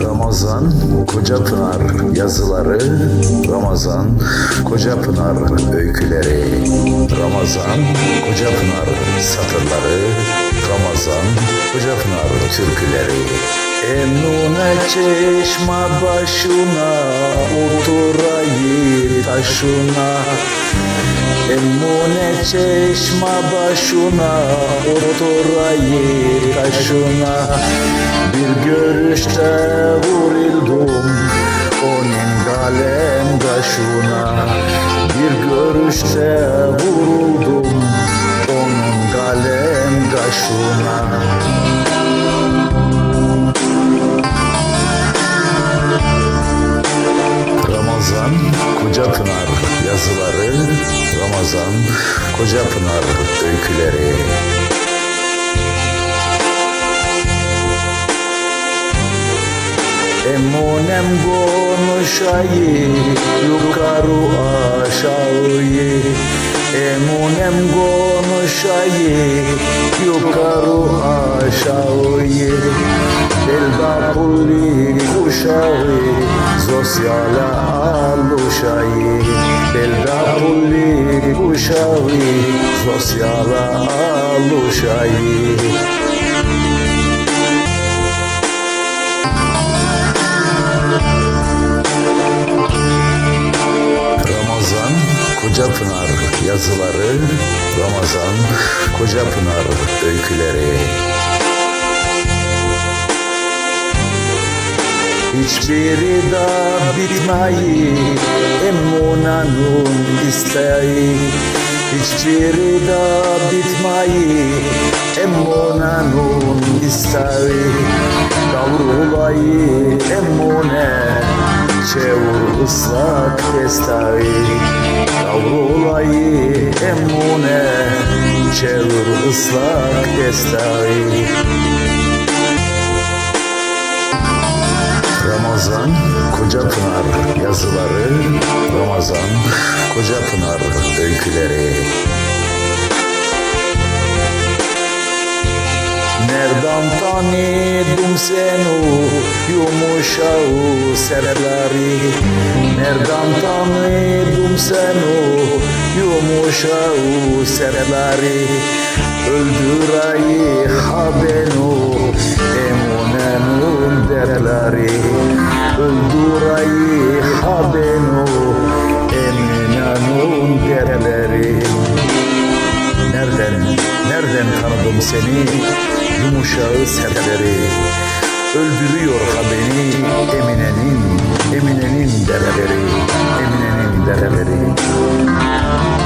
Ramazan Kocapınar yazıları Ramazan Kocapınar öyküleri Ramazan Kocapınar satırları Ramazan Kocapınar türküleri. Emnune çeşme başına Oturayı taşına. Emune çeşme başına Oturayı taşına Bir görüşte vuruldum Onun kalem kaşına Bir görüşte vuruldum Onun kalem kaşına Ramazan Kocapınar yazıları Ramazan Kocapınar öyküleri Emonem konuşayı yukarı aşağıyı. Emonem konuşayı yukarı aşağıyı. Belda pulli kuşağı sosyala aluşayı. Belda pulli kuşağı sosyala aluşayı Kocapınar yazıları Ramazan Kocapınar öyküleri. Hiçbiri da bitmeyi Emmuna'nın isteği Hiçbiri da bitmeyi Emmuna'nın isteği Kavrulayı Emmune Çevur ıslak Kavrulayı Emmune Çevur ıslak destağı Ramazan Kocapınar yazıları Ramazan Kocapınar öyküleri. Nereden tanıdım seni yumuşağı serleri Nereden tanıdım seni yumuşağı serleri Öldürayı ha beni emunenin derleri Öldürayı ha beni eminenin derleri Nereden, nereden tanıdım seni yumuşağı sertleri Öldürüyor ha beni Emine'nin, da da